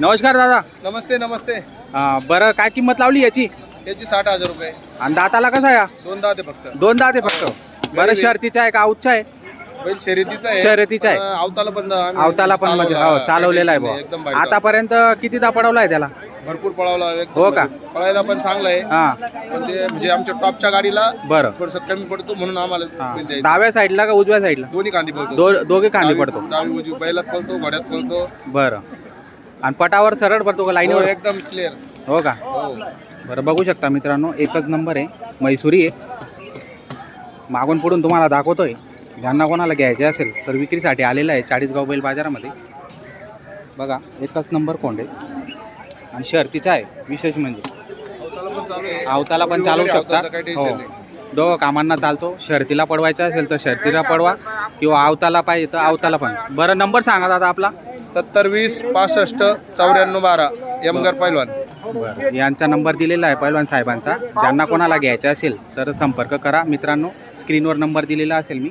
नमस्कार दादा. नमस्ते नमस्ते. हा, बरं काय किंमत लावली याची? याची साठ हजार रुपये. आणि दाताला कसा आहे हा? दोन दहा ते फक्त. दोन दात आहे फक्त. बरं शर्तीचा आहे का आऊतचा आहे? बैल शर्यतीचा आहे. शर्यतीचा आहे. पण अवताला पण अवताला पण म्हणजे. हो चालवलेला आहे एकदम बुवा. भारी आतापर्यंत कितीदा पडवला आहे त्याला? भरपूर पळवला एकदम हो का? पळायला पण चांगला आहे. हा. पण ते म्हणजे आमच्या टॉपच्या गाडीला बरं. थोडस कमी पडतो म्हणून आम्हाला हा. बैल द्यायचा. डाव्या साईडला का उजव्या साईडला? दोन्ही कांदी पळतो. दो दोघे कांदे पडतो. डावी उजवी बैलात पळतो घोड्यात पळतो. बरं. आणि पटावर सरळ पडतो का हो, लाईनीवर एकदम क्लिअर हो का? हो बरं बघू शकता मित्रांनो एकच नंबर आहे म्हैसुरी आहे. मागून पुढून तुम्हाला दाखवतोय. ज्यांना कोणाला घ्यायचे असेल तर विक्रीसाठी आलेलं आहे चाळीसगाव बैल बाजारामध्ये. बघा एकच नंबर कोंड. आहे आणि शर्तीचा आहे विशेष म्हणजे. अवताला पण चालवू शकता. हो. दोघं कामांना चालतो. शर्तीला पडवायचं असेल तर शर्तीला पडवा. किंवा आवताला पाहिजे तर आवताला पण. बरं नंबर सांगा दादा आपला. सत्तर वीस पासष्ट चौऱ्याण्णव बारा. यमगर पैलवान. बरं. यांचा नंबर दिलेला आहे पैलवान साहेबांचा. ज्यांना कोणाला घ्यायचा असेल तर संपर्क करा. मित्रांनो स्क्रीनवर नंबर दिलेला असेल मी.